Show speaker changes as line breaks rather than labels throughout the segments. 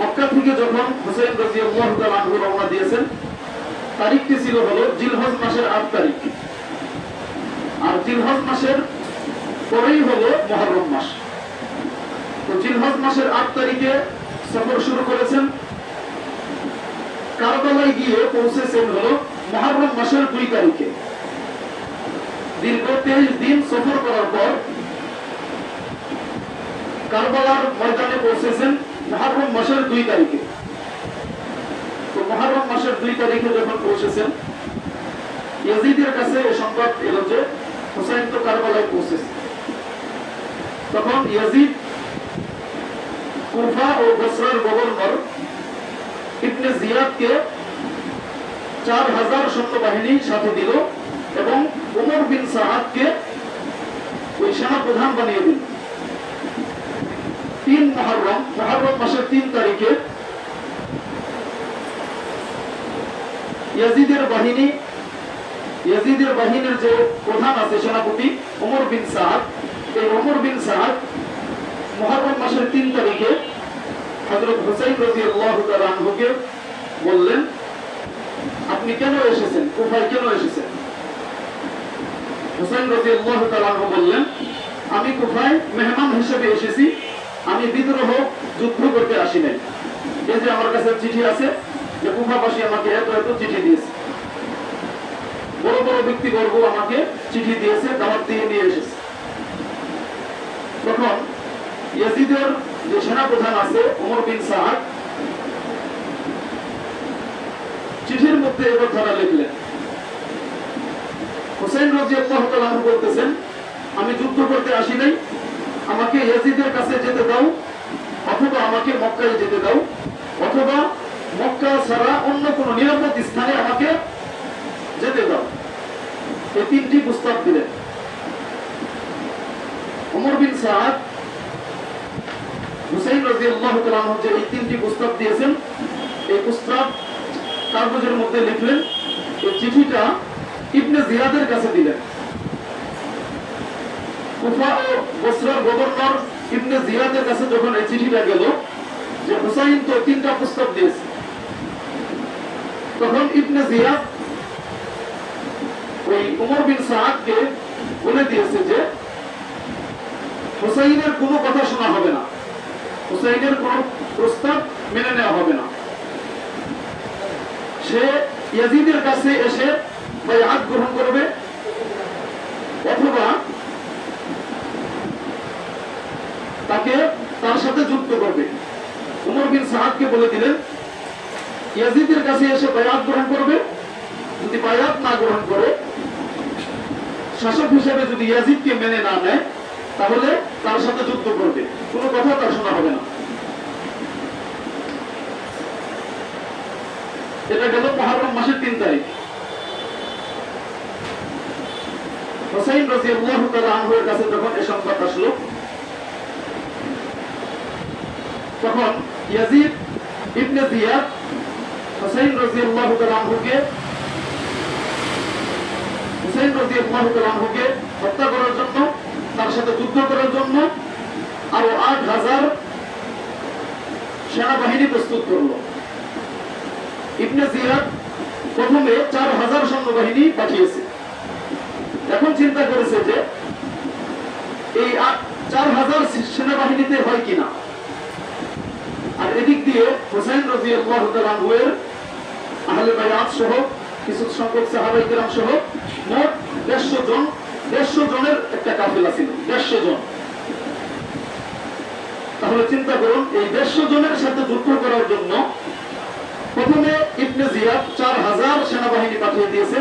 মক্কা থেকে যখন হুসেন রাজিয়াল্লাহু তাআলা আনহু রওনা দিয়েছেন, তারিখটি ছিল হলো জিলহজ মাসের আট তারিখ। আর জিলহজ মাসের পরেই হলো মহরম মাস। তো জিলহজ মাসের আট তারিখে সফর শুরু করেছেন। কারবালায় গিয়ে পৌঁছেছেন হলো মহরম মাসের দুই তারিখে। দীর্ঘ তেইশ দিন সফর করার পর কারবালার ময়দানে পৌঁছেছেন। মহরম মাসের দুই তারিখে। তো মহরম মাসের দুই তারিখে যখন পৌঁছেছেন, ইয়াজিদের কাছে এ সংবাদ এলো যে হুসাইন তো কারবালায় পৌঁছেছে। তখন ইয়াজিদ কুফা ও বসরার গভর্নর ইবনে জিয়াদকে চার হাজার সৈন্যবাহিনী সাথে দিল এবং উমর বিন সাহাদকে ওই সেনা প্রধান বানিয়ে দিল। তিন মহরম মহরম মাসের তিন তারিখে ইয়াজিদের বাহিনী, ইয়াজিদের বাহিনীর যে প্রধান আছে সেনাপতি ওমর বিন সাহাদ, এই ওমর বিন সাহাদ মহরম মাসের তিন তারিখে হজরত হুসাইন রাজি আনহুকে বললেন, আপনি কেন এসেছেন? কোথায় কেন এসেছেন? হুসাইন রাজি আনহু বললেন, আমি কোথায় মেহমান হিসেবে এসেছি আমি বিদ্রোহ যুদ্ধ করতে আসি নাই। এই যে আমার কাছে চিঠি আছে, যে কুফাবাসী আমাকে এত এত চিঠি দিয়েছে। বড় বড় ব্যক্তিবর্গ আমাকে চিঠি দিয়েছে, দাওয়াত দিয়ে নিয়ে এসেছে। তখন ইয়াজিদের যে সেনাপ্রধান আছে, ওমর বিন সাহাদ, চিঠির মধ্যে এ কথাটা লিখলেন। হোসেন রাজি আল্লাহ বলতেছেন, আমি যুদ্ধ করতে আসি নাই আমাকে ইয়াজিদের কাছে যেতে দাও, অথবা আমাকে মক্কায় যেতে দাও, অথবা মক্কা ছাড়া অন্য কোন নিরাপদ স্থানে আমাকে যেতে দাও। এই তিনটি প্রস্তাব দিলেন। ওমর বিন সাদ, হুসাইন রাজি আল্লাহ যে এই তিনটি প্রস্তাব দিয়েছেন, এই প্রস্তাব কাগজের মধ্যে লিখলেন, এই চিঠিটা ইবনে জিয়াদের কাছে দিলেন। কুফা গভর্নর ইবনে জিয়াদের কাছে যখন এই চিঠিটা গেল যে হুসাইন তো তিনটা প্রস্তাব দিয়েছে, তখন ইবনে জিয়াদ ওই উমর বিন সাহাদকে বলে দিয়েছে যে হুসাইনের কোনো কথা শোনা হবে না। হুসাইনের কোন প্রস্তাব মেনে নেওয়া হবে না। সে ইয়াজিদের কাছে এসে বায়াত গ্রহণ করবে অথবা তাকে তার সাথে যুক্ত করবে। উমর বিন সাহাদকে বলে দিলেন, ইয়াজিদের কাছে এসে বায়াত গ্রহণ করবে। যদি বায়াত না গ্রহণ করে, শাসক হিসেবে যদি ইয়াজিদকে মেনে না নেয়, তাহলে তার সাথে যুদ্ধ করবে। কোনো কথা তার শোনা হবে না। এটা গেল মহরম মাসের তিন তারিখ। হোসাইন রাজি আল্লাহ আনহুয়ের কাছে যখন এ সংবাদ আসলো তখন ইয়াজিদ ইবনে জিয়াদ হোসাইন রাজি আল্লাহ আনহুকে, হুসাইন রাজি আল্লাহ আনহুকে হত্যা করার জন্য, তার সাথে যুদ্ধ করার জন্য আরও আট হাজার সেনাবাহিনী প্রস্তুত করল। ইবনে জিয়াদ প্রথমে চার হাজার সৈন্যবাহিনী পাঠিয়েছে। এখন চিন্তা করেছে যে এই চার হাজার সেনাবাহিনীতে হয় কিনা? এদিক দিয়ে হোসেন রাজি আল্লাহ তালাহুয়ের আহলে বায়াত সহ কিছু সংখ্যক সাহাবাই কেরাম সহ মোট দেড়শো জন, দেড়শো জনের একটা কাফেলা ছিল, দেড়শো জন। তাহলে চিন্তা করুন, এই দেড়শো জনের সাথে যুদ্ধ করার জন্য প্রথমে ইবনে জিয়াদ চার হাজার সেনাবাহিনী পাঠিয়ে দিয়েছে।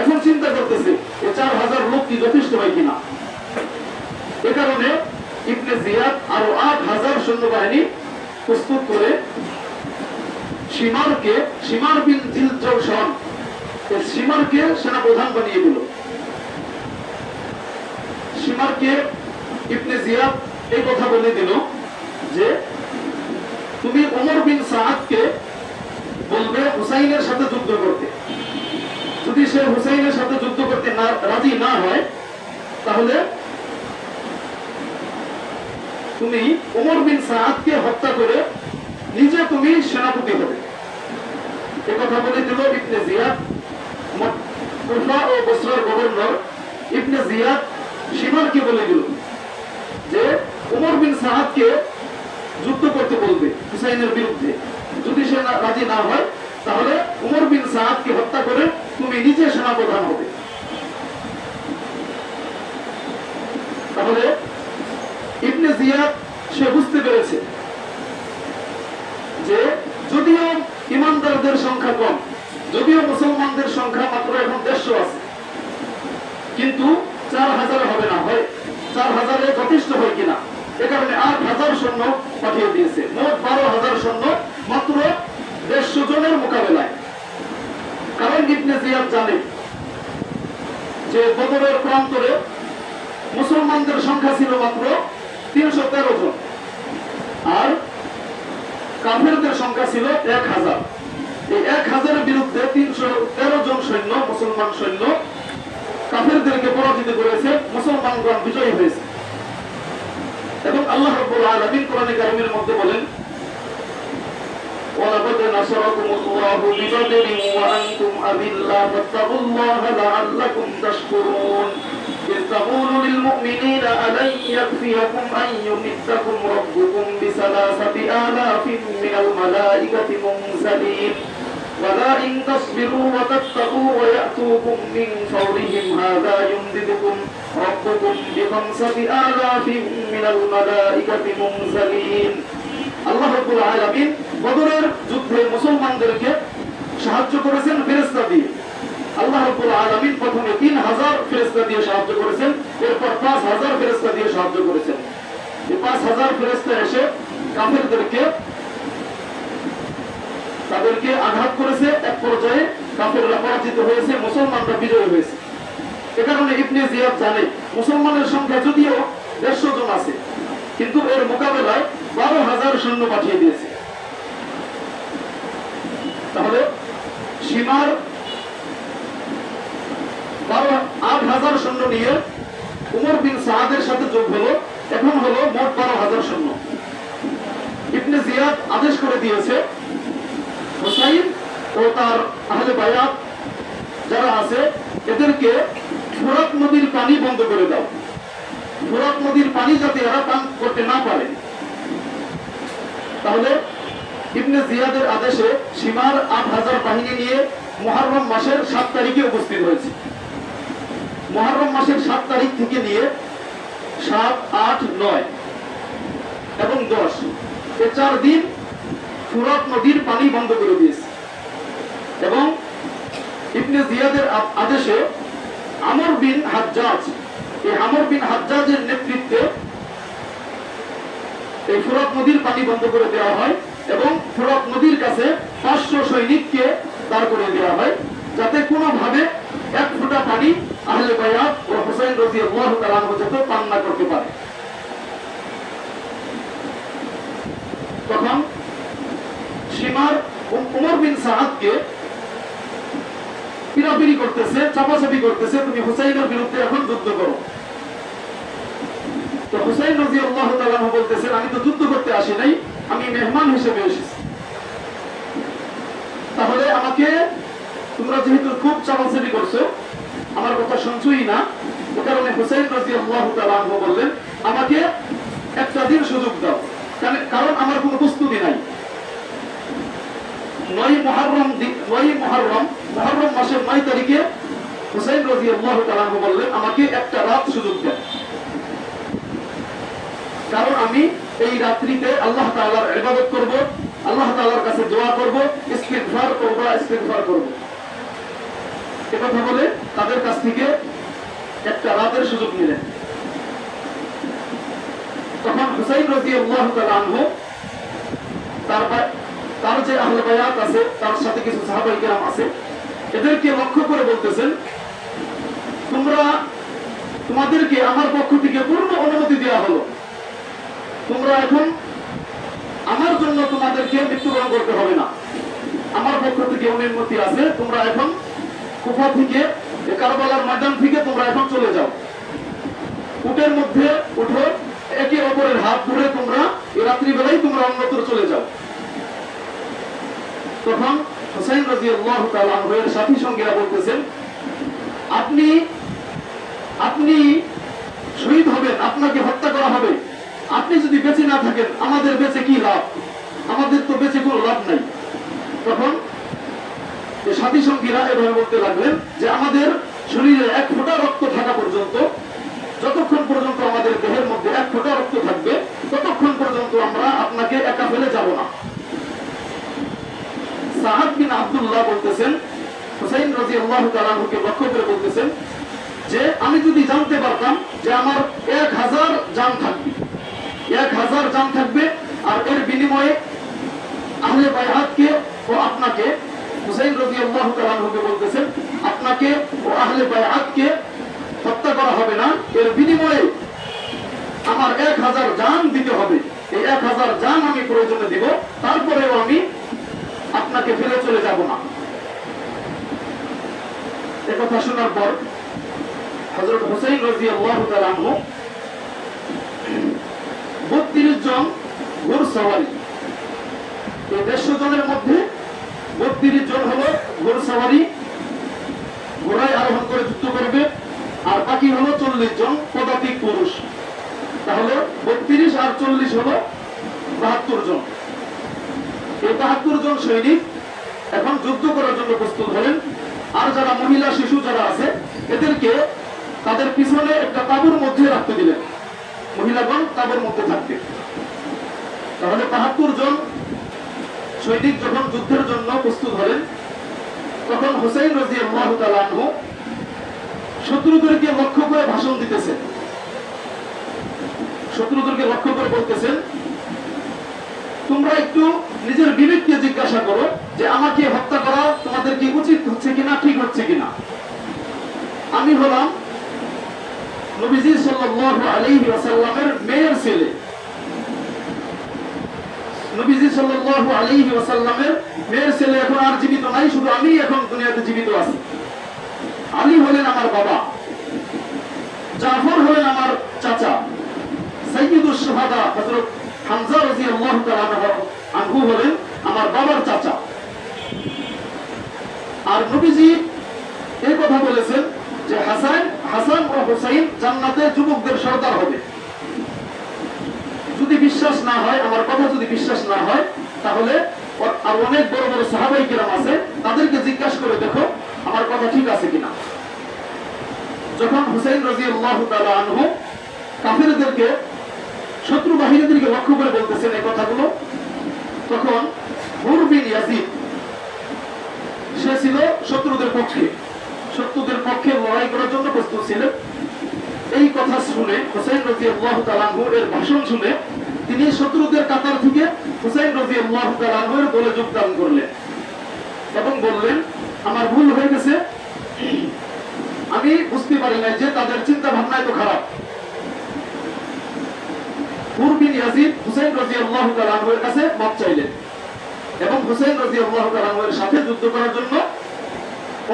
এখন চিন্তা করতেছে এই চার হাজার লোক কি যথেষ্ট হয় কিনা? এ কারণে ইবনে জিয়াদ আরও আট হাজার সৈন্যবাহিনী প্রস্তুত করে সীমারকে, সীমার বিন জিল সীমারকে সেনা প্রধান বানিয়ে দিল। সীমারকে ইবনে জিয়াদ এই কথা বলে দিল যে, তুমি ওমর বিন সাহাদকে বলবে হুসাইনের সাথে যুদ্ধ করতে। যদি সে হুসাইনের সাথে যুদ্ধ করতে না, রাজি না হয়, তাহলে তুমি ওমর বিন সাহাদকে হত্যা করে নিজে তুমি সেনাপতি হবে। এ কথা বলে দিল ইবনে জিয়াদ কুফা ও বসরার গভর্নর ইবনে জিয়াদ সীমারকে বলে দিল যে উমর বিন সাহাদকে যুদ্ধ করতে বলবে হুসাইনের বিরুদ্ধে। যদি সে রাজি না হয়, তাহলে উমর বিন সাহাদকে হত্যা করে তুমি নিজে সেনাপ্রধান হবে। তাহলে ইবনে জিয়াদ, সে বুঝতে পেরেছে যে যদিও ইমানদারদের সংখ্যা কম, যদিও মুসলমানদের সংখ্যা মাত্র এখন দেড়শো আছে, কিন্তু চার হাজার হবে না, হয় চার হাজারে যথেষ্ট হয় কিনা, এ কারণে আট হাজার সৈন্য পাঠিয়ে দিয়েছে, মোট বারো হাজার সৈন্য মাত্র দেড়শো জনের মোকাবেলায়। কারণ ইবনে জিয়াদ জানে যে বদরের প্রান্তরে মুসলমানদের সংখ্যা ছিল মাত্র তিনশো তেরো জন আর কাফেরদের সংখ্যা ছিল এক হাজার এই এক হাজারের বিরুদ্ধে তিনশো তেরো জন সৈন্য মুসলমান সৈন্য কাফেরদেরকে পরাজিত করেছে মুসলমানগণ বিজয়ী হয়েছে এবং আল্লাহ রাব্বুল আলামিন কোরআনে কারিমের মধ্যে বলেন ولقد نصركم الله ببدر وأنتم أذلة فاتقوا الله لعلكم تشكرون إذ تقول للمؤمنين ألن يكفيكم أن يمدكم ربكم بثلاثة آلاف من الملائكة منزلين ولا إن تصبروا وتتقوا ويأتوكم من فورهم هذا يمددكم ربكم بخمسة آلاف من الملائكة منزلين আল্লাহ রাব্বুল আলামিন বদরের যুদ্ধে মুসলমানদেরকে সাহায্য করেছেন ফেরেশতা দিয়ে আল্লাহ রাব্বুল আলামিন প্রথমে তিন হাজার ফেরেশতা দিয়ে সাহায্য করেছেন এরপর মুসলমানের সংখ্যা যদিও দেড়শো জন আছে, কিন্তু এর মোকাবেলায় বারো হাজার সৈন্য পাঠিয়ে দিয়েছে। তাহলে সীমার বারো আট হাজার সৈন্য নিয়ে উমর বিন সাহাদের সাথে যোগ হলো, এখন হলো মোট বারো হাজার সৈন্য। ইবনে জিয়াদ আদেশ করে দিয়েছে, হোসাইন ও তার আহলে বায়াত যারা আছে, এদেরকে ফুরাত নদীর পানি বন্ধ করে দাও। ফুরাত নদীর পানি যাতে এরা পান করতে না পারে। তাহলে ইবনে জিয়াদের আদেশে সীমার আট হাজার বাহিনী নিয়ে মহারম মাসের সাত তারিখে উপস্থিত হয়েছে। মহারম মাসের সাত তারিখ থেকে নিয়ে সাত, আট, নয় এবং দশ। এ চার দিন ফুরাত নদীর পানি বন্ধ করে দিয়েছে। এবং ইবনে জিয়াদের আদেশে আমর বিন হাজ্জাজ, এই আমর বিন হাজ্জাজের নেতৃত্বে এই ফুরাত নদীর পানি বন্ধ করে দেওয়া হয় এবং ফুরাত নদীর কাছে পাঁচশো সৈনিককে দাঁড় করে দেওয়া হয়। যাতে কোনোভাবে এক ফোঁটা পানি আহলে বায়াত ও হোসেন রজি আল্লাহ তালাহ যাতে পান না করতে পারে। তখন সীমার উমর বিন সাহাদকে পিরাপিরি করতেছে, চাপাচাপি করতেছে, তুমি হুসাইনের বিরুদ্ধে এখন যুদ্ধ করো। তো হুসাইন রাজি আল্লাহ তালাহ বলতেছেন আমি তো যুদ্ধ করতে আসি নাই, আমি মেহমান হিসেবে এসেছি। তাহলে আমাকে তোমরা যেহেতু খুব চাপাচাপি করছ, আমার কথা শুনছই না। এ কারণে হুসাইন রাজি আল্লাহ বললেন, আমাকে একটা দিন সুযোগ দাও, কারণ- আমার কোনো প্রস্তুতি নাই। নয় মহারম নয় মহারম মহারম মাসের নয় তারিখে হুসাইন রাজি আল্লাহ বললেন, আমাকে একটা রাত সুযোগ দেন কারণ আমি এই রাত্রিতে আল্লাহ তাআলার ইবাদত করব, আল্লাহ তাআলার কাছে দোয়া করব, ইস্তিগফার করব। কথা বলে তাদের কাছ থেকে একটা রাতের সুযোগ নিলেন। তখন হুসাইন রাদিয়াল্লাহু তাআলা আনহু তার তার যে আহলে বায়াত আছে, তার সাথে কিছু সাহাবাই কেরাম আছে, এদেরকে লক্ষ্য করে বলতেছেন, তোমরা তোমাদেরকে আমার পক্ষ থেকে পূর্ণ অনুমতি দেওয়া হলো। তোমরা এখন আমার জন্য তোমাদেরকে মৃত্যুবরণ করতে হবে না। আমার পক্ষ থেকে অনুমতি আছে, তোমরা এখন কুফা থেকে কারবালার ময়দান থেকে তোমরা এখন চলে যাও। উটের মধ্যে উঠো, একে অপরের হাত ধরে তোমরা রাত্রিবেলায় তোমরা অন্যত্র চলে যাও। তখন হোসেন রাজি আল্লাহ তালের সাথী সঙ্গীরা বলতেছেন, আপনি আপনি শহীদ হবেন, আপনাকে হত্যা করা হবে। আপনি যদি বেঁচে না থাকেন, আমাদের বেঁচে কি লাভ? আমাদের তো বেঁচে কোনো লাভ নাই। তখন সাথী সঙ্গীরা এভাবে বলতে লাগলেন যে আমাদের শরীরে এক ফোঁটা রক্ত থাকা পর্যন্ত, যতক্ষণ পর্যন্ত আমাদের দেহের মধ্যে এক ফোঁটা রক্ত থাকবে, ততক্ষণ পর্যন্ত আমরা আপনাকে একা ফেলে যাব না। আব্দুল্লাহ বলতেছেন, হুসাইন রাজি আল্লাহ লক্ষ্য করে বলতেছেন যে, আমি যদি জানতে পারতাম যে আমার এক হাজার জান থাকবে, এক হাজার জান থাকবে, আর এর বিনিময়ে আহলে বায়াতকে ও আপনাকে হুসাইন তালাহুকে বলতেছেন, আপনাকে ও আহলে হত্যা করা হবে না। এর বিনিময়ে আমার এক হাজার জান দিতে হবে। এই এক হাজার জান আমি প্রয়োজনে দিব। তারপরেও আমি আপনাকে ফেলে চলে যাব না। শোনার পর হজরত হুসাইন রাজি আল্লাহ তালাহু বত্রিশ জন ঘোর সওয়ারি এই দেড়শো জনের মধ্যে সওয়ারি ঘোড়ায় আরোহণ করে যুদ্ধ করবে, আর বাকি হলো চল্লিশ জন পদাতিক পুরুষ। তাহলে বত্রিশ আর চল্লিশ হলো বাহাত্তর জন। এই বাহাত্তর জন সৈনিক এখন যুদ্ধ করার জন্য প্রস্তুত হলেন, আর যারা মহিলা, শিশু যারা আছে, এদেরকে তাদের পিছনে একটা তাবুর মধ্যে রাখতে দিলেন। মহিলাগণ তাবুর মধ্যে থাকবে। তাহলে বাহাত্তর জন সৈনিক যখন যুদ্ধের জন্য প্রস্তুত হলেন তখন হোসেন রাজি আল্লাহ শত্রুদেরকে লক্ষ্য করে ভাষণ দিতেছেন। শত্রুদেরকে লক্ষ্য করে বলতেছেন, তোমরা একটু নিজের বিবেককে জিজ্ঞাসা করো যে আমাকে হত্যা করা তোমাদের কি উচিত হচ্ছে কিনা, ঠিক হচ্ছে কিনা? আমি হলাম নবীজি সাল্লাল্লাহু আলাইহি ওয়াসাল্লামের মেয়ের ছেলে। নবীজি সাল্লাল্লাহু আলাইহি ওয়াসাল্লামের মেয়ের ছেলে এখন আর জীবিত নাই, শুধু আমি এখন দুনিয়াতে জীবিত আছি। আলী হলেন আমার বাবা, জাফর হলেন আমার চাচা, সাইয়্যিদুস শুহাদা হযরত হামজা রাদিয়াল্লাহু তাআলা আনহু হলেন আমার বাবার চাচা। আর নবীজি এই কথা বলেছেন যে হাসান হাসান ও হুসাইন জান্নাতে যুবকদের সর্দার হবে। যদি বিশ্বাস না হয়, আমার কথা যদি বিশ্বাস না হয়, তাহলে আর অনেক বড় বড় সাহাবাই কিরাম আছে, তাদেরকে জিজ্ঞাসা করে দেখো আমার কথা ঠিক আছে কিনা। যখন হুসাইন রাজি আল্লাহ আনহু কাফিরদেরকে, শত্রু বাহিনীদেরকে লক্ষ্য করে বলতেছেন এই কথাগুলো, তখন হুরবিন ইয়াজিদ, সে ছিল শত্রুদের পক্ষে। শত্রুদের পক্ষে লড়াই করার জন্য প্রস্তুত ছিলেন। এই কথা শুনে হুসাইন রাজি আল্লাহ তালানহু এর ভাষণ শুনে তিনি শত্রুদের কাতার থেকে হুসাইন রাজি আল্লাহ তালানহুর বলে যোগদান করলেন এবং বললেন, আমার ভুল হয়ে গেছে। আমি বুঝতে পারি না যে তাদের চিন্তা ভাবনা এত খারাপ ইয়াজিদ হুসাইন রাজি আল্লাহ কাছে মত চাইলেন এবং রাজি আল্লাহ সাথে যুদ্ধ করার জন্য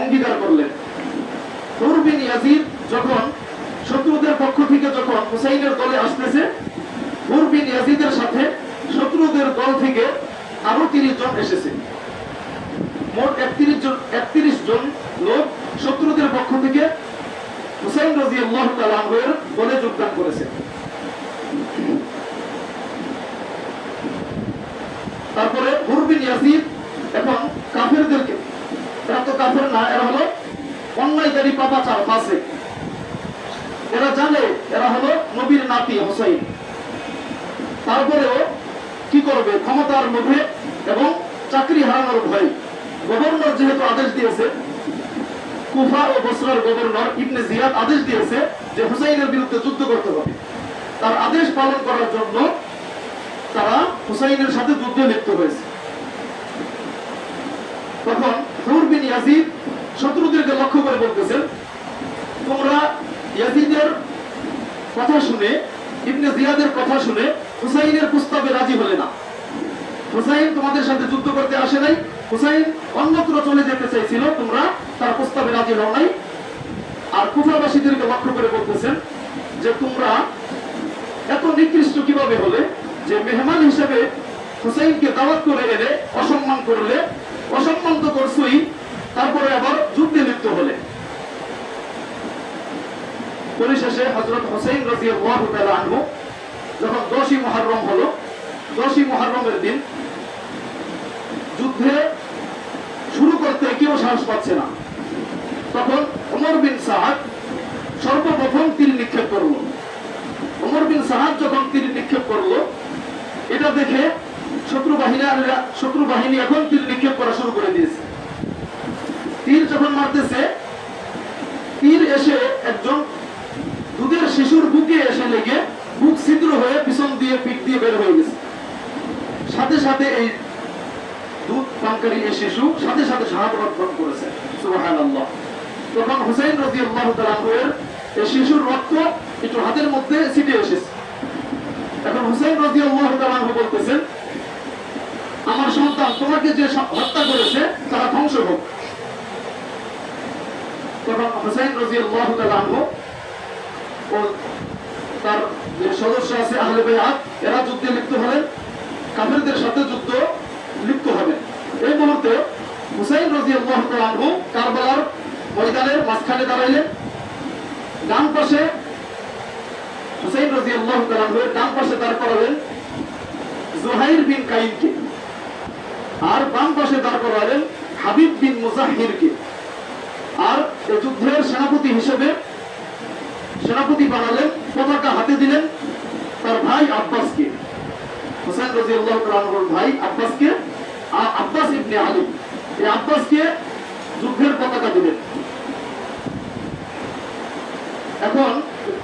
অঙ্গীকার করলেন। ইয়াজিদ যখন থেকে যখন হুসাইনের দলে আসতেছে পূর্বিন ইয়াজিদের সাথে শত্রুদের দল থেকে আরও তিরিশ জন এসেছে। মোট একত্রিশ জন একত্রিশ জন লোক শত্রুদের পক্ষ থেকে হুসাইন দলে যোগদান করেছে। তারপরে হুরবিন এখন কাফেরদেরকে, এরা তো কাফের না, এরা হলো অন্যায়কারী পাপাচার ফাসে এরা জানে, এরা হলো নবীর নাতি হোসাইন। তারপরেও কি করবে? ক্ষমতার লোভে এবং চাকরি হারানোর ভয়। গভর্নর যেহেতু আদেশ দিয়েছে, কুফা ও বসরার গভর্নর ইবনে জিয়াদ আদেশ দিয়েছে যে হুসাইনের বিরুদ্ধে যুদ্ধ করতে হবে। তার আদেশ পালন করার জন্য তারা হুসাইনের সাথে যুদ্ধে লিপ্ত হয়েছে। তখন হুর বিন ইয়াজিদ শত্রুদেরকে লক্ষ্য করে বলতেছেন, তোমরা ইয়াজিদের কথা শুনে, ইবনে জিয়াদের কথা শুনে হুসাইনের প্রস্তাবে রাজি হলে না। হুসাইন তোমাদের সাথে যুদ্ধ করতে আসে নাই। হুসাইন অন্যত্র চলে যেতে চাইছিল, তোমরা তার প্রস্তাবে রাজি হও নাই। আর কুফাবাসীদেরকে লক্ষ্য করে বলতেছেন যে তোমরা এত নিকৃষ্ট কীভাবে হলে যে মেহমান হিসেবে হুসাইনকে দাওয়াত করে এনে অসম্মান করলে, অসম্মান তো করছই, তারপরে আবার যুদ্ধে লিপ্ত হলে। পরিশেষে হজরত হোসেন রাজিয়াল্লাহু যখন দশই মহরম হলো, দশই মহরমের দিন, যুদ্ধে শুরু করতে কেউ সাহস পাচ্ছে না। তখন ওমর বিন সাহাদ সর্বপ্রথম তীর নিক্ষেপ করল। ওমর বিন সাহাদ যখন তীর নিক্ষেপ করল, এটা দেখে শত্রু বাহিনী শত্রু বাহিনী এখন তীর নিক্ষেপ করা শুরু করে দিয়েছে। তীর যখন মারতেছে, তীর এসে একজন দুধের শিশুর বুকে এসে লেগে বুক ছিদ্র হয়ে পিছন দিয়ে পিঠ দিয়ে বের হয়ে গেছে। সাথে সাথে এই দুধ পানকারী এই শিশু সাথে সাথে শাহাদত বরণ করেছে। সুবহানাল্লাহ। তখন হুসাইন রাদিয়াল্লাহু তাআলা এর এই শিশুর রক্ত একটু হাতের মধ্যে ছিটে এসেছে। এখন হুসাইন রাদিয়াল্লাহু তাআলা বলতেছেন, আমার সন্তান তোমাকে যে হত্যা করেছে, তারা ধ্বংস হোক। তখন হুসাইন রাদিয়াল্লাহু তাআলা তার সদস্য আছে আহলে এরা যুদ্ধে লিপ্ত হলেন কাফেরদের সাথে যুদ্ধ লিপ্ত হবেন। এই মুহূর্তে হুসাইন তাআলা আনহু কারবালার মাঝখানে দাঁড়াইলেন। ডান পাশে হুসাইন রাদিয়াল্লাহু তাআলা আনহু এর ডান পাশে দাঁড় করালেন জুহাইর বিন কাইনকে। আর বাম পাশে দাঁড় করালেন হাবিব বিন মুজাহিরকে। আর এই যুদ্ধের সেনাপতি হিসেবে সেনাপতি বানালেন, পতাকা হাতে দিলেন তার ভাই আব্বাসকে। হোসেন রাজি আল্লাহ ভাই আব্বাসকে আব্বাস ইবনে আলী। এই আব্বাসকে যুদ্ধের পতাকা দিলেন। এখন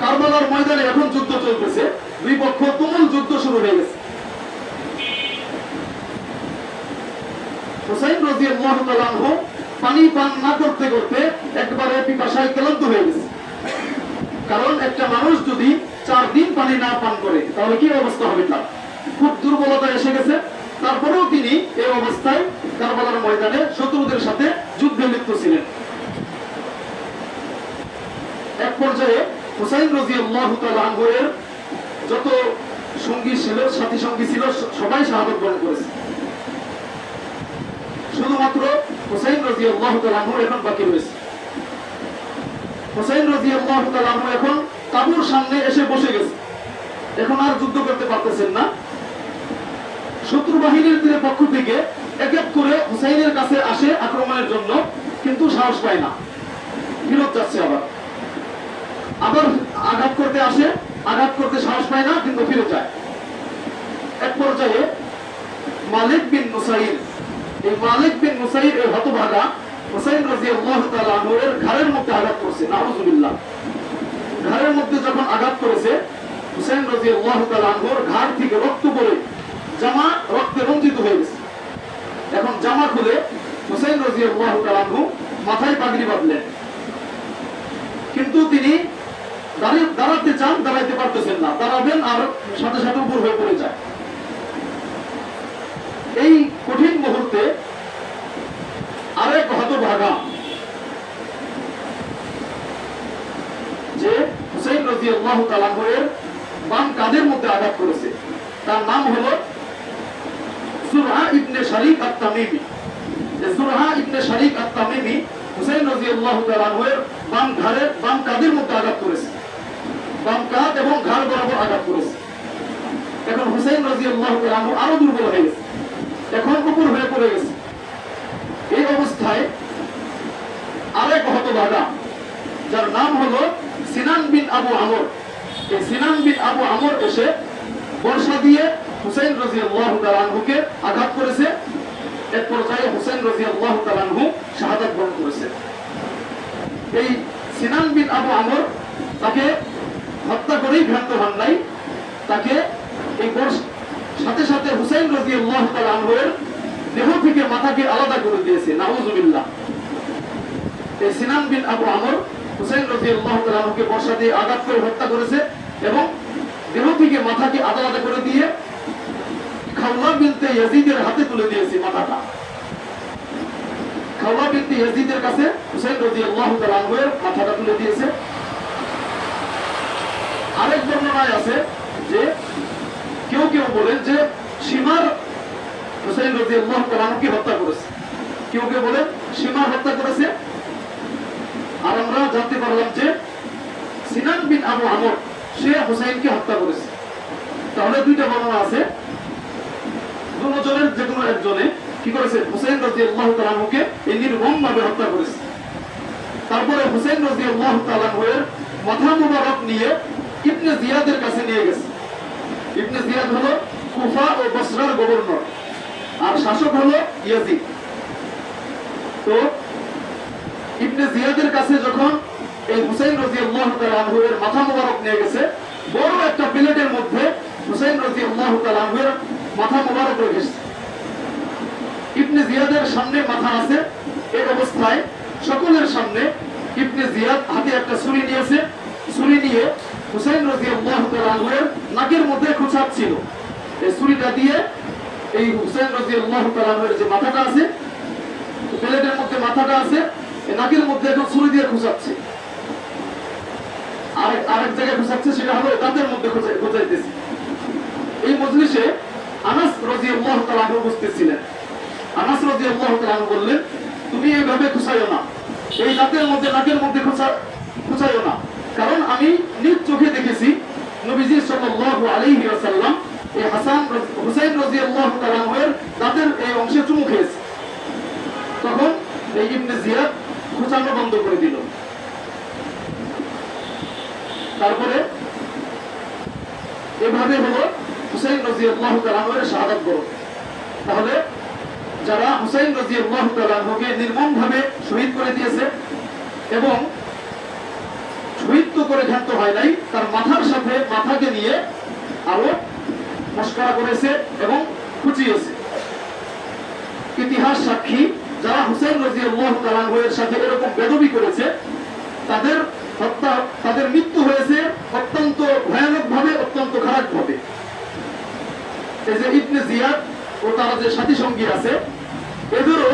কারবালার ময়দানে এখন যুদ্ধ চলতেছে, দুই পক্ষ তুমুল যুদ্ধ শুরু হয়ে গেছে। হোসেন রাজি আল্লাহ পানি পান না করতে করতে একবারে পিপাসায় ক্লান্ত হয়ে গেছে। কারণ একটা মানুষ যদি চার দিন পানি না পান করে, তাহলে কি অবস্থা হবে তার? খুব দুর্বলতা এসে গেছে। তারপরেও তিনি এই অবস্থায় কারবালার ময়দানে শত্রুদের সাথে যুদ্ধে লিপ্ত ছিলেন। এক পর্যায়ে হুসাইন রাজি আল্লাহ যত সঙ্গী ছিল, সাথী সঙ্গী ছিল সবাই শাহাদত বরণ করেছে। শুধুমাত্র হুসাইন রাজি আল্লাহ এখন বাকি রয়েছে। হোসেন রাজি আল্লাহ এখন তাবুর সামনে এসে বসে গেছে। এখন আর যুদ্ধ করতে পারতেছেন না। শত্রু বাহিনীর পক্ষ থেকে এক এক করে হুসাইনের কাছে আসে আক্রমণের জন্য, কিন্তু সাহস পায় না। ফিরত যাচ্ছে আবার। আবার আঘাত করতে আসে, আঘাত করতে সাহস পায় না, কিন্তু ফিরে যায়। এক পর্যায়ে মালিক বিন মুসাইর এই মালিক বিন মুসাইর এই হতভাগা আনহু ঘাড়ের মধ্যে আঘাত মধ্যে যখন আঘাত করেছে আনহুর ঘাড় থেকে রক্ত জামা রক্তে রঞ্জিত হয়ে গেছে। এখন জামা খুলে তাআলা আনহু মাথায় পাগড়ি বাঁধলেন। কিন্তু তিনি দাঁড়াতে চান, দাঁড়াইতে পারতেছেন না। দাঁড়াবেন আর সাথে সাথে উপর হয়ে পড়ে যায়। এই কঠিন মুহূর্তে হতভাগা যে হুসাইন রাজি আল্লাহ তালাহের বাম কাঁধের মধ্যে আঘাত করেছে। তার নাম হলো সুরহা ইবনে শারিক যে সুরহা ইবনে শারিক তামিমি হুসাইন রাজি আল্লাহ তালাহের বাম ঘাড়ের, বাম কাঁধের মধ্যে আঘাত করেছে। বাম কাঁধ এবং ঘাড় বরাবর আঘাত করেছে। এখন হুসাইন রাজি আল্লাহ আরও দুর্বল হয়ে গেছে। এখন উপর হয়ে পড়ে গেছে। এই অবস্থায় আরেক হতভাগা যার নাম হলো সিনান বিন আবু আমর। এই সিনান বিন আবু আমর এসে বর্ষা দিয়ে হুসাইন রাজি আল্লাহ তালানহুকে আঘাত করেছে। এক পর্যায়ে হুসাইন রাজি আল্লাহ তালানহু শাহাদাত বরণ করেছে। এই সিনান বিন আবু আমর তাকে হত্যা করেই ভ্রান্ত হন নাই তাকে এই সাথে সাথে হুসেন রাজি আল্লাহ তালানহের দেহ থেকে মাথাকে আলাদা করে দিয়েছে। নাউজুবিল্লাহ। এই সিনান বিন আবু আমর হুসাইন রাজি আল্লাহ তালানহুকে বর্ষা দিয়ে আঘাত করে হত্যা করেছে এবং দেহ মাথাকে আলাদা করে দিয়ে খাওয়া বিনতে ইয়াজিদের হাতে তুলে দিয়েছে মাথাটা। খাওয়া বিনতে ইয়াজিদের কাছে হুসাইন রাজি আল্লাহ মাথাটা তুলে দিয়েছে। আরেক বর্ণনায় আছে যে কেউ কেউ বলেন যে সীমার হুসাইন রাজি আল্লাহ হত্যা করেছে। কেউ কেউ বলে সীমার হত্যা করেছে। আমরা জানতে পারলাম যে সিনান বিন আবু আমর, সে হুসাইনকে হত্যা করেছে। তাহলে দুইটা বর্ণনা আছে। দুজনের যে কোনো একজনে কি করেছে? হুসাইন রাজি আল্লাহ তালাহুকে এই নির্মম ভাবে হত্যা করেছে। তারপরে হুসাইন রাজি আল্লাহ তালাহের মাথা মুবারক নিয়ে ইবনে জিয়াদের কাছে নিয়ে গেছে। ইবনে জিয়াদ হলো কুফা ও বসরার গভর্নর, আর শাসক হলো ইয়াজিদ। তো ইবনে জিয়াদের কাছে যখন এই হুসাইন রাজি আল্লাহ মাথা নিয়ে গেছে, বড় একটা প্লেটের মধ্যে হুসাইন রাজি মাথা ইবনে জিয়াদের সামনে মাথা আছে, এই অবস্থায় সকলের সামনে ইবনে জিয়াদ হাতে একটা ছুরি নিয়েছে ছুরি নিয়ে হুসাইন নাকের মধ্যে এই ছুরিটা দিয়ে এই হুসাইন রাজি আল্লাহ তালাহের যে মাথাটা আছে, প্লেটের মধ্যে মাথাটা আছে নাকের মধ্যে এখন ছুরি দিয়ে খুঁচাচ্ছে। আরেক আরেক জায়গায় খুঁচাচ্ছে, সেটা হলো দাঁতের মধ্যে খুঁচাই- এই মজলিসে আনাস রাজি আল্লাহ তালাহ উপস্থিত ছিলেন। আনাস রাজি আল্লাহ তালাহ বললেন, তুমি এইভাবে খুঁচাইও না। এই দাঁতের মধ্যে, নাকের মধ্যে খুঁচা, খুঁচাইও না। কারণ আমি নিজ চোখে দেখেছি নবীজি সাল্লাল্লাহু আলাইহি ওয়াসাল্লাম এই হাসান রাজ- হুসাইন রাদিয়াল্লাহু তাআলা এর দাঁতের এই অংশে চুমু খেয়েছে। তখন এই ইবনে জিয়াদ খুঁচানো বন্ধ করে দিল। তারপরে এভাবে হলো হুসাইন রাদিয়াল্লাহু তাআলা এর শাহাদাত তাহলে যারা হুসাইন তাআলা কে নির্মম ভাবে শহীদ করে দিয়েছে এবং শহীদ তো করে ক্ষান্ত হয় নাই, তার মাথার সাথে মাথাকে নিয়ে আরও মস্করা করেছে এবং খুঁচিয়েছে। ইতিহাস সাক্ষী যারা হুসেন রাদিয়াল্লাহু তাআলা এর সাথে এরকম বেদবি করেছে, তাদের হত্যা, তাদের মৃত্যু হয়েছে অত্যন্ত ভয়ানক ভাবে অত্যন্ত খারাপ ভাবে এই যে ইবনে জিয়াদ ও তারা যে সাথী সঙ্গী আছে, এদেরও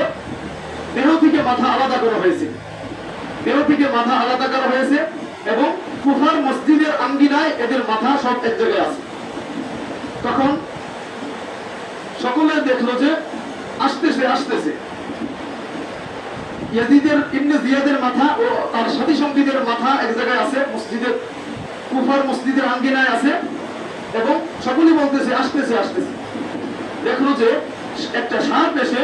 দেহ থেকে মাথা আলাদা করা হয়েছে। দেহ থেকে মাথা আলাদা করা হয়েছে এবং কুফার মসজিদের আঙ্গিনায় এদের মাথা সব এক জায়গায় আছে। তখন সকলে দেখল যে আসতেছে আসতেছে। ইবনে জিয়াদের মাথা ও তার সাথী সঙ্গীদের মাথা এক জায়গায় আছে, মসজিদের, কুফার মসজিদের আঙ্গিনায় আছে এবং বলতেছে, আসতেছে আসতেছে। দেখল যে একটা সাপ এসে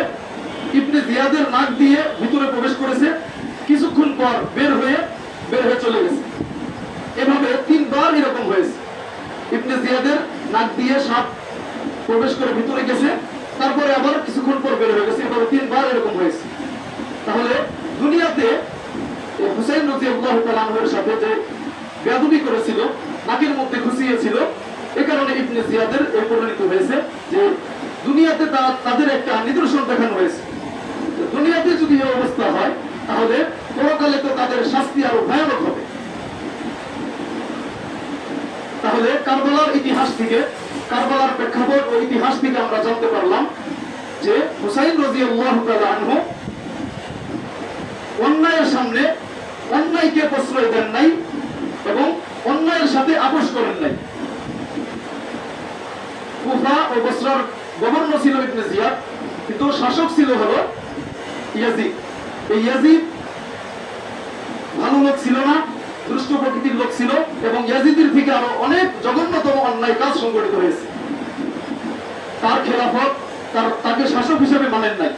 ইবনে জিয়াদের নাক দিয়ে ভিতরে প্রবেশ করেছে, কিছুক্ষণ পর বের হয়ে বের হয়ে চলে গেছে। এভাবে তিনবার এরকম হয়েছে। ইবনে জিয়াদের নাক দিয়ে সাপ প্রবেশ করে ভিতরে গেছে, তারপরে আবার কিছুক্ষণ পর বের হয়ে গেছে, এভাবে তিনবার এরকম হয়েছে। তাহলে দুনিয়াতে হুসাইন রাদিয়াল্লাহু তাআলা সাথে যে বেয়াদবি করেছিল, নাকের মধ্যে খুশিয়েছিল এ কারণে ইবনে জিয়াদের এই পরিণত হয়েছে যে দুনিয়াতে তাদের একটা নিদর্শন দেখানো হয়েছে। দুনিয়াতে যদি এই অবস্থা হয়, তাহলে পরকালে তো তাদের শাস্তি আরও ভয়ানক হবে। তাহলে কারবালার ইতিহাস থেকে, কারবালার প্রেক্ষাপট ও ইতিহাস থেকে আমরা জানতে পারলাম যে হুসাইন রাদিয়াল্লাহু তাআলা আনহু অন্যায়ের সামনে অন্যায়কে প্রশ্রয় দেন নাই এবং অন্যায়ের সাথে আপোষ করেন নাই। কুফা ও বসরার গভর্নর ছিল ইবনে জিয়াদ, কিন্তু শাসক ছিল হলো ইয়াজিদ। এই ইয়াজিদ ভালো লোক ছিল না, দুষ্ট প্রকৃতির লোক ছিল এবং ইয়াজিদের থেকে আরও অনেক জঘন্যতম অন্যায় কাজ সংগঠিত হয়েছে। তার খেলাফত তার তাকে শাসক হিসেবে মানেন নাই।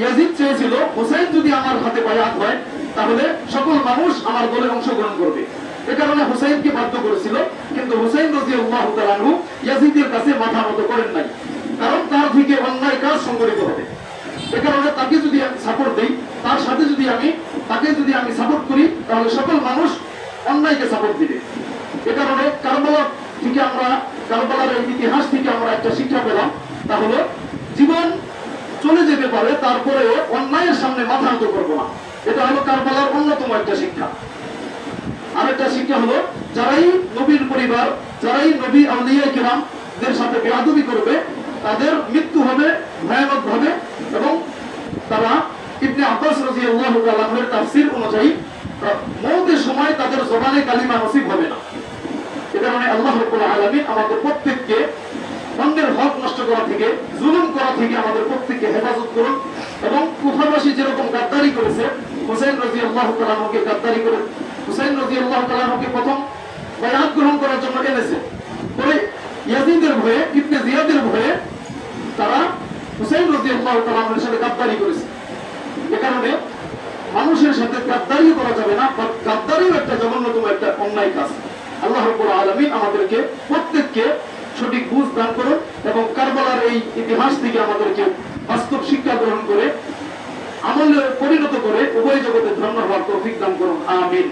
ইয়াজিদ চেয়েছিল, হোসেন যদি আমার হাতে বায়াত হয়, তাহলে সকল মানুষ আমার দলে অংশগ্রহণ করবে। এ কারণে হোসেনকে বাধ্য করেছিল, কিন্তু হোসেন রাদিয়াল্লাহু তাআলা আনহু ইয়াজিদের কাছে মাথা নত করেন নাই, কারণ তার থেকে অন্যায় কাজ সংগঠিত হবে। এ কারণে তাকে যদি আমি সাপোর্ট দেই, তার সাথে যদি আমি, তাকে যদি আমি সাপোর্ট করি, তাহলে সকল মানুষ অন্যায়কে সাপোর্ট দিবে। এ কারণে কারবালা থেকে আমরা, কারবালার ইতিহাস থেকে আমরা একটা শিক্ষা পেলাম, তা হলো জীবন চলে যেতে পারে, তারপরে অন্যায়ের সামনে মাথা নত করব না। এটা হলো কারবালার অন্যতম একটা শিক্ষা। আরেকটা শিক্ষা হলো, যারাই নবীর পরিবার, যারাই নবী আউলিয়া কিরামদের সাথে বেয়াদবি করবে, তাদের মৃত্যু হবে ভয়ানক ভাবে এবং তারা ইবনে আব্বাস তাআলা এর তাফসীর অনুযায়ী মৌতের সময় তাদের জবানে কালিমা নসিব হবে না। এ কারণে আল্লাহ আলামিন আমাদের প্রত্যেককে অন্যের হক নষ্ট করা থেকে, জুলুম করা থেকে আমাদের প্রত্যেককে হেফাজত করুন এবং কুফার গাদ্দারি করেছে, হুসাইন রাজি আল্লাহ তালাহকে গাদ্দারি করে, হুসাইন রাজি আল্লাহ তালাহকে প্রথম বয়াত গ্রহণ করার জন্য এনেছে। পরে ইয়াজিদের ভয়ে, ইবনে জিয়াদের ভয়ে তারা হুসাইন রাজি আল্লাহ তালাহের সাথে গাদ্দারি করেছে। এ কারণে মানুষের সাথে গাদ্দারিও করা যাবে না বা গাদ্দারিও একটা জঘন্যতম একটা অন্যায় কাজ। আল্লাহ রব্বুল আলামিন আমাদেরকে প্রত্যেককে সঠিক বুঝ দান করুন এবং কারবালার এই ইতিহাস থেকে আমাদেরকে বাস্তব শিক্ষা গ্রহণ করে আমলে পরিণত করে উভয় জগতে ধন্য হওয়ার তৌফিক দান করুন। আমিন।